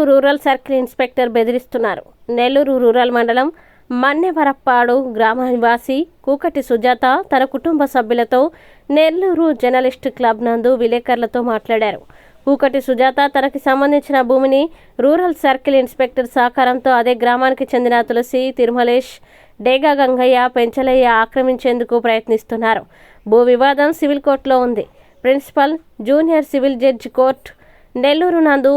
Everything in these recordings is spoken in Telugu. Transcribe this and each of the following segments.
నెల్లూరు రూరల్ సర్కిల్ ఇన్స్పెక్టర్ బెదిరిస్తున్నారు. నెల్లూరు రూరల్ మండలం మన్నెవరప్పాడు గ్రామ నివాసి కూకటి సుజాత తన కుటుంబ సభ్యులతో నెల్లూరు జర్నలిస్ట్ క్లబ్ నందు విలేకరులతో మాట్లాడారు. కూకటి సుజాత తనకి సంబంధించిన భూమిని రూరల్ సర్కిల్ ఇన్స్పెక్టర్ సహకారంతో అదే గ్రామానికి చెందిన తులసి తిరుమలేష్ డేగా గంగయ్య పెంచలయ్య ఆక్రమించేందుకు ప్రయత్నిస్తున్నారు. భూ వివాదం సివిల్ కోర్టులో ఉంది. Principal junior civil judge court Nellore నందు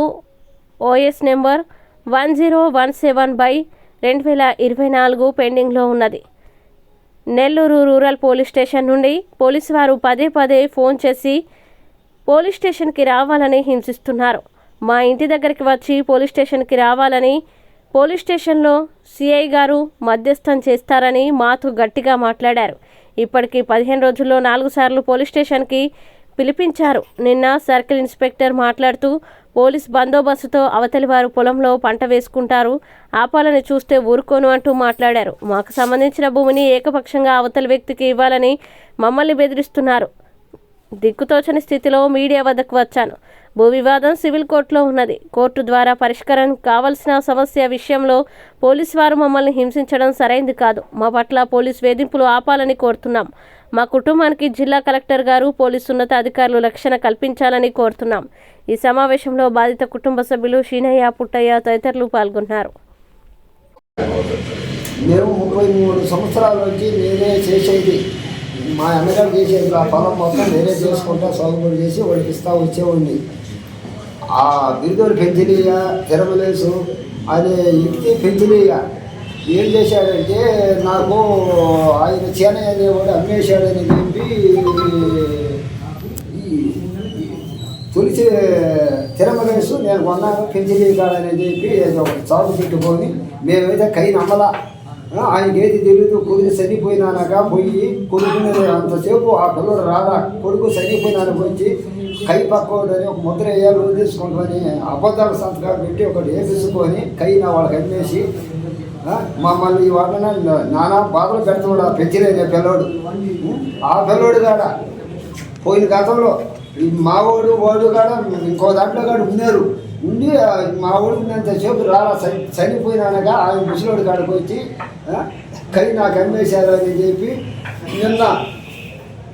OS number one zero one seven by రెండు వేల ఇరవై నాలుగు పెండింగ్లో ఉన్నది. నెల్లూరు రూరల్ పోలీస్ స్టేషన్ నుండి పోలీసు వారు పదే పదే ఫోన్ చేసి పోలీస్ స్టేషన్కి రావాలని హింసిస్తున్నారు. మా ఇంటి దగ్గరికి వచ్చి పోలీస్ స్టేషన్కి రావాలని పోలీస్ స్టేషన్లో సిఐ గారు మధ్యస్థం చేస్తారని మాతో గట్టిగా మాట్లాడారు. ఇప్పటికి పదిహేను రోజుల్లో నాలుగు సార్లు పోలీస్ స్టేషన్కి పిలిపించారు. నిన్న సర్కిల్ ఇన్స్పెక్టర్ మాట్లాడుతూ పోలీస్ బందోబస్తుతో అవతలి వారు పొలంలో పంట వేసుకుంటారు. ఆపాలని చూస్తే ఊరుకోను అంటూ మాట్లాడారు. మాకు సంబంధించిన భూమిని ఏకపక్షంగా అవతలి వ్యక్తికి ఇవ్వాలని మమ్మల్ని బెదిరిస్తున్నారు. దిక్కుతోచని స్థితిలో మీడియా వద్దకు వచ్చాను. భూ వివాదం సివిల్ కోర్టులో ఉన్నది. కోర్టు ద్వారా పరిష్కారం కావలసిన సమస్య విషయంలో పోలీసు వారు మమ్మల్ని హింసించడం సరైంది కాదు. మా పట్ల పోలీస్ వేధింపులు ఆపాలని కోరుతున్నాం. మా కుటుంబానికి జిల్లా కలెక్టర్ గారు పోలీసు ఉన్నత అధికారులు రక్షణ కల్పించాలని కోరుతున్నాం. ఈ సమావేశంలో బాధిత కుటుంబ సభ్యులు షీనయ్య పుట్టయ్య తదితరులు పాల్గొన్నారు. మేము ముప్పై మూడు సంవత్సరాల నుంచి నేనే చేసేది. మా అమ్మగారు చేసేది ఆ పొలం మొత్తం నేనే చేసుకుంటా సాగుబడి చేసి వాడికి ఇస్తా వచ్చేవాడిని. ఆ బిరుదోడు పెంచినీయ తిరమలేసు అనే వ్యక్తి పెంచినీయ ఏం చేశాడంటే నాకు ఆయన చేనయ్య అనేవాడు అమ్మేశాడని చెప్పి తులసి తిరమగేసు నేను కొన్నాను పెంచిలి కాడని చెప్పి ఒక చాపు పెట్టుకొని మేమైతే కై నమ్మలా. ఆయనకి ఏది తెలియదు కొడుకు చనిపోయినానక పోయి కొడుకుని అంతసేపు ఆ పిల్లడు రాదా కొడుకు చనిపోయినాను వచ్చి కై పక్కోడని ఒక ముద్ర వేయాలి తీసుకుంటామని అబద్ధాల సంతకాలు పెట్టి ఒకటి వేసుకొని కై నా వాళ్ళకి అమ్మేసి మమ్మల్ని వాళ్ళని నానా బాధలు పెడతాడు ఆ పెంచిలేని పిల్లోడు. ఆ పిల్లోడు కాడ? పోయిన గతంలో మావాడు వాడు కూడా ఇంకో దాంట్లో కూడా ఉన్నారు. ఉండి మా వాడు ఉన్నంతసేపు రారా చనిపోయినానగా ఆయన ముసలోడు కాడికి వచ్చి కై నాకు అమ్మేశారు అని చెప్పి నిన్న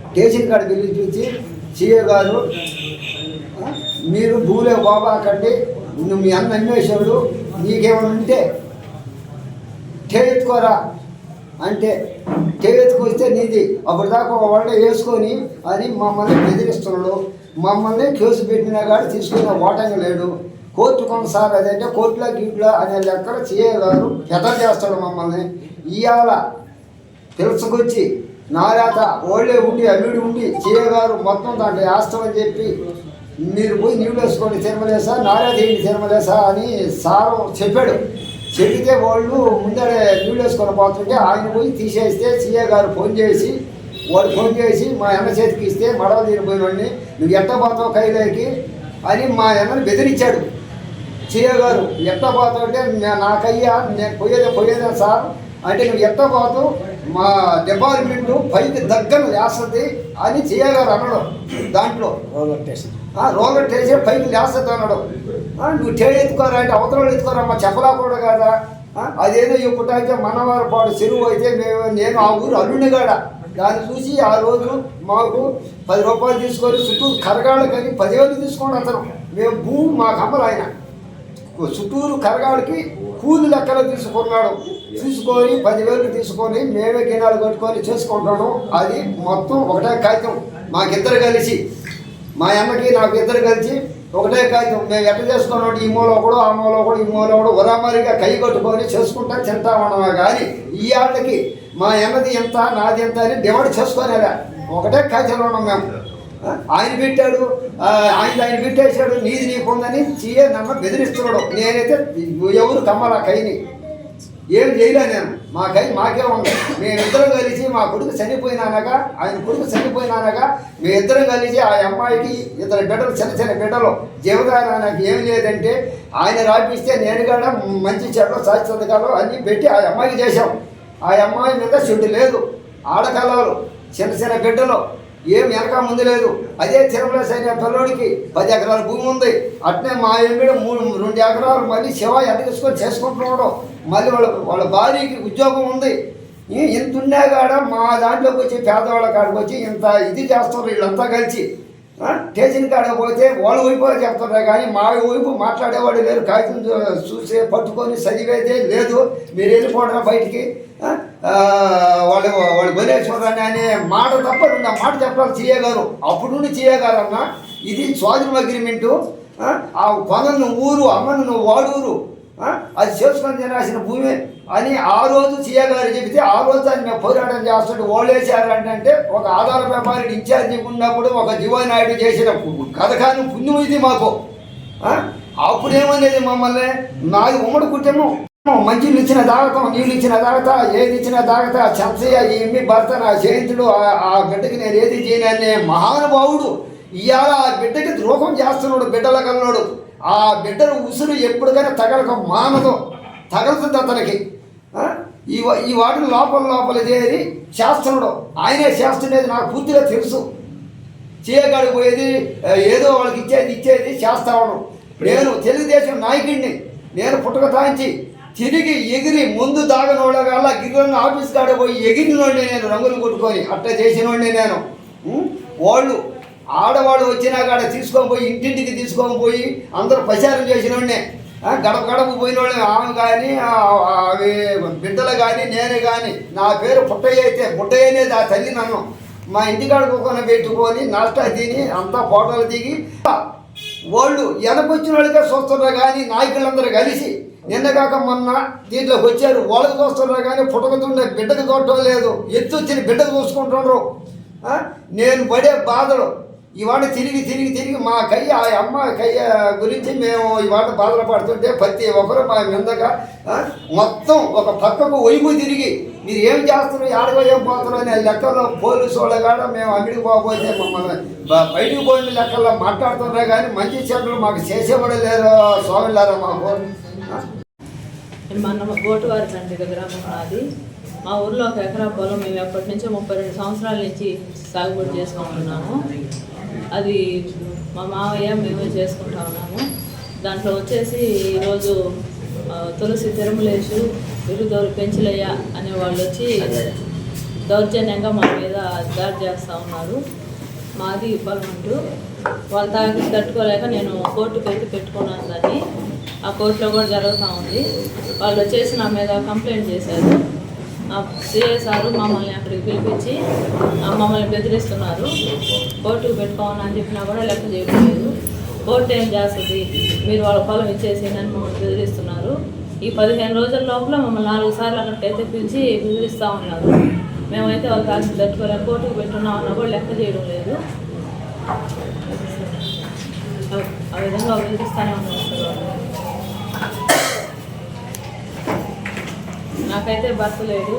స్టేషన్ కాడ పిలిపించి సీఏ గారు మీరు భూలే బాబాకండి నువ్వు మీ అన్న అమ్మేశాడు నీకేమైనా ఉంటే చేయించుకోరా. అంటే ఎత్తుకొస్తే నీది. అప్పటిదాకా ఒక వాళ్ళే వేసుకొని అని మమ్మల్ని బెదిరిస్తున్నాడు. మమ్మల్ని కేసు పెట్టినా కానీ తీసుకున్న ఓటంగా లేడు. కోర్టు కొనసాగ అదంటే కోర్టులో గీట్లో అనే లెక్కల చేయగారు పెద్ద చేస్తాడు మమ్మల్ని. ఇవాళ తెలుసుకొచ్చి నారాత ఓళ్ళే ఉండి అల్లుడి ఉండి చేయగారు మొత్తం దాంట్లో వేస్తామని చెప్పి మీరు పోయి నీళ్ళు వేసుకోండి తిరుమలేసా నారాత ఏంటి తిరుమలేసా అని సారు చెప్పాడు. చెబితే వాళ్ళు ముందరే నీళ్ళు పోతుంటే ఆయన పోయి తీసేస్తే సీఏ గారు ఫోన్ చేసి వాడు ఫోన్ చేసి మా అన్న చేతికి ఇస్తే మడవ తీరిపోయినోడిని నువ్వు ఎట్ట పోతావు కైలోకి? అని మా అన్నను బెదిరించాడు సీఏ గారు. ఎట్ట పోతావు అంటే నాకయ్యా నేను పోయేదే పోయేదే సార్. అంటే నువ్వు ఎట్ట పోతావు? మా డిపార్ట్మెంట్ పైకి దగ్గర వేస్తుంది అని గారు అనడం. దాంట్లో. రోలర్ స్టేషన్ ఆ, రోలర్ టేసే పైకి లేస్తుంది అన్నాడు ఆ, నువ్వు టే ఎత్తుకోరా అంటే అవతల ఎత్తుకోరా మా చెప్పలా కూడా కదా? అదేదో ఇప్పుడు అయితే మనవారి పాడు చెరువు అయితే మేము నేను ఆ ఊరు అల్లునిగాడ. దాన్ని చూసి ఆ రోజు మాకు పది రూపాయలు తీసుకొని చుట్టూ కరగాడు కానీ పదివేలు తీసుకోండి అతను మేము భూమి మాకు అమ్మలు ఆయన చుట్టూరు కరగాడికి కూలి లెక్కలు తీసుకున్నాడు. తీసుకొని పదివేలు తీసుకొని మేమే గినాలు కట్టుకొని చేసుకుంటాను. అది మొత్తం ఒకటే కాగితం. మాకిద్దరు కలిసి మా అమ్మకి నాకు ఇద్దరు కలిసి ఒకటే కాగితం. మేము ఎట్ట చేసుకున్నాం ఈ మూల ఒకడు ఆ మూల ఒకడు ఈ మూల ఒకడు ఉరామారిగా కై కట్టుకొని చేసుకుంటా తింటా ఉన్నామా కానీ ఈ ఆటకి మా అమ్మది ఎంత నాది ఎంత అని డిమాండ్ చేసుకోలేదా ఒకటే కాగితంలో ఉన్నాం మేము. ఆయన పెట్టాడు ఆయన ఆయన పెట్టేశాడు నీది నీకుందని చీయ నన్ను బెదిరిస్తున్నాడు. నేనైతే ఎవరు కమ్మలా కైని? ఏం చేయలే నేను. మా కై మాకే ఉంది. మేమిద్దరం కలిసి మా కొడుకు చనిపోయినానగా ఆయన కొడుకు చనిపోయినానగా మేమిద్దరం కలిసి ఆ అమ్మాయికి ఇద్దరు బిడ్డలు చిన్న చిన్న బిడ్డలు జీవదానం నాకు ఏం లేదంటే ఆయన రాపిస్తే నేను కూడా మంచి చెడ్డ శాశ్వతకాలు అన్నీ పెట్టి ఆ అమ్మాయికి చేశాం. ఆ అమ్మాయి మీద చెడు లేదు. ఆడకలాలు చిన్న చిన్న బిడ్డలు ఏం వెనక ముందు లేదు. అదే తిరుమల సైన్య పిల్లోడికి పది ఎకరాల భూమి ఉంది. అట్నే మా ఎంబీడ మూడు రెండు ఎకరాలు మళ్ళీ శివ ఎదగించుకొని చేసుకుంటున్నాడు మళ్ళీ వాళ్ళ వాళ్ళ భార్యకి ఉద్యోగం ఉంది. ఈ- ఇంత ఉన్నా కాడ మా దాంట్లోకి వచ్చి పేదవాళ్ళ కాడికి వచ్చి ఇంత ఇది చేస్తారు వీళ్ళంతా కలిసి. స్టేషన్ కాడ పోతే వాళ్ళ వైపు చెప్తున్నారు కానీ మా వైపు మాట్లాడేవాడు లేరు. కాగితం చూసే పట్టుకొని చదివేదే లేదు. మీరు వెళ్ళిపోవడం బయటికి. వాళ్ళు వాళ్ళు బలేశ్వరాన్ని అనే మాట తప్ప ఆ మాట చెప్పాలి చేయగారు అప్పుడు నుండి చేయగారన్న ఇది స్వాధీనం అగ్రిమెంటు. ఆ, ఆ కొనను ఊరు అమ్మను నువ్వు వాడూరు. అది చేసుకొని తినాల్సిన భూమి అని ఆ రోజు సీఏ గారు చెబితే ఆ రోజు దాన్ని మేము పోరాటం చేస్తుంటే ఓళ్ళేశారు అంటే ఒక ఆధార వ్యాపారి ఇన్ఛార్జి ఉన్నప్పుడు ఒక దివానాయుడు చేసిన కథ కానీ పుణ్యం ఇది మాకు. అప్పుడేమనేది అప్పుడు ఏమనేది మమ్మల్ని? నాది ఉమ్మడి కుటుంబం. మంచిలు ఇచ్చిన దాగతాం నీళ్ళు ఇచ్చిన దాగత ఏది ఇచ్చిన దాగత చంచయ్య ఈ భర్త నా చేయించుడు ఆ- ఆ బిడ్డకి నేను ఏది చేయను అనే మహానుభావుడు ఇవాళ ఆ బిడ్డకి ద్రోహం చేస్తున్నాడు బిడ్డల కల్లోడు. ఆ బిడ్డను ఉసురు ఎప్పటికైనా తగలక మానదు. తగలుతుంది అతనికి. ఈ వా- ఈ వాటిని లోపల లోపల చేరి చేస్తున్నాడు. ఆయనే చేస్తున్నది నాకు పూర్తిగా తెలుసు. చేయగలిగిపోయేది ఏదో వాళ్ళకి ఇచ్చేది ఇచ్చేది చేస్తాను నేను తెలుగుదేశం నాయకుడిని. నేను పుట్టక తాంచి తిరిగి ఎగిరి ముందు దాగనోడగల్లా గిరిజన ఆఫీస్ కాడ పోయి ఎగిరినోడే నేను రంగులు కొట్టుకొని అట్ట చేసినోడిని నేను. వాళ్ళు ఆడవాళ్ళు వచ్చినా కాడ తీసుకొని పోయి ఇంటింటికి తీసుకొని పోయి అందరూ ప్రచారం చేసిన వాడినే గడప గడప పోయిన వాళ్ళని ఆమె కానీ అవి బిడ్డలు కానీ నేను కానీ నా పేరు పుట్టయ్య అయితే పుట్టయ్య అనేది ఆ తల్లి నన్ను. మా ఇంటికాడ కుక్కన పెట్టుకొని నాష్టా తిని అంతా ఫోటోలు దిగి వాళ్ళు వెనకొచ్చిన వాళ్ళకే చూస్తున్నారు కానీ నాయకులందరూ కలిసి. నిన్నగాక మొన్న దీంట్లోకి వచ్చారు. వాళ్ళకి చూస్తున్నారు కానీ పుట్టకుతుండే బిడ్డకు చూడటం లేదు. ఎత్తు వచ్చిన బిడ్డకు చూసుకుంటున్నారు నేను పడే బాధలు ఇవాళ తిరిగి తిరిగి తిరిగి మా కయ్య ఆ అమ్మ కయ్య గురించి మేము ఇవాళ బాధలు పడుతుంటే ప్రతి ఒక్కరు మా మిందక మొత్తం ఒక పక్కకు వైపు తిరిగి మీరు ఏం చేస్తున్నారు ఆడగా ఏం పోతున్నారు అనే లెక్కలో పోలీసు వాళ్ళ కాడ మేము అంగడికి పోకపోతే మమ్మల్ని బ- బయటికి పోయిన లెక్కల్లో మాట్లాడుతున్నా కానీ మంచి చెడ్డలు మాకు చేసేవాడు లేరు స్వామిలారా మాకు మన గోటువారి తండ్రి గ్రామం నాది. మా ఊర్లో ఒక ఎకరా పొలం మేము ఎప్పటి నుంచో ముప్పై రెండు సంవత్సరాల నుంచి సాగుబడి చేసుకుంటున్నాము. అది మా మావయ్య మేమే చేసుకుంటా ఉన్నాము. దాంట్లో వచ్చేసి ఈరోజు తులసి తిరుమలేషు విరుదోరు పెంచులయ్య అనే వాళ్ళు వచ్చి దౌర్జన్యంగా మా మీద దాడి చేస్తూ ఉన్నారు. మాది పొలం వాళ్ళ తాగి తట్టుకోలేక నేను కోర్టుకు పెట్టి పెట్టుకున్నాను దాన్ని. ఆ కోర్టులో కూడా జరుగుతూ ఉంది. వాళ్ళు వచ్చేసి నా మీద కంప్లైంట్ చేశారు. ఆ సారు మమ్మల్ని అక్కడికి పిలిపించి మమ్మల్ని బెదిరిస్తున్నారు. కోర్టుకు పెట్టుకోమని అని చెప్పినా కూడా లెక్క చేయడం లేదు కోర్టు ఏం చేస్తుంది? మీరు వాళ్ళ పొలం ఇచ్చేసి నన్ను మమ్మల్ని బెదిరిస్తున్నారు. ఈ పదిహేను రోజుల లోపల మమ్మల్ని నాలుగు సార్లు అక్కడికైతే పిలిచి బెదిరిస్తూ ఉన్నారు. మేమైతే వాళ్ళ కాల్సి తట్టుకోలేక కోర్టుకు పెట్టున్నామన్నా కూడా లెక్క చేయడం లేదు. ఆ- విధంగా బెదిరిస్తూనే ఉన్నారు. నాకైతే బస్సు లేదు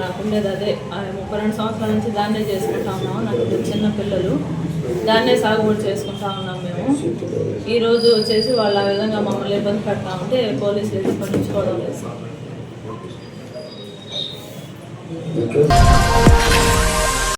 నాకు ఉండేది అదే. ముప్పై రెండు సంవత్సరాల నుంచి దాన్నే చేసుకుంటా ఉన్నాము. నాకు చిన్న పిల్లలు. దాన్నే సాగుబడి చేసుకుంటా ఉన్నాం మేము. ఈరోజు వచ్చేసి వాళ్ళు ఆ విధంగా మమ్మల్ని ఇబ్బంది పెడతా ఉంటే పోలీసులు అయితే పట్టించుకోవడం లేదు.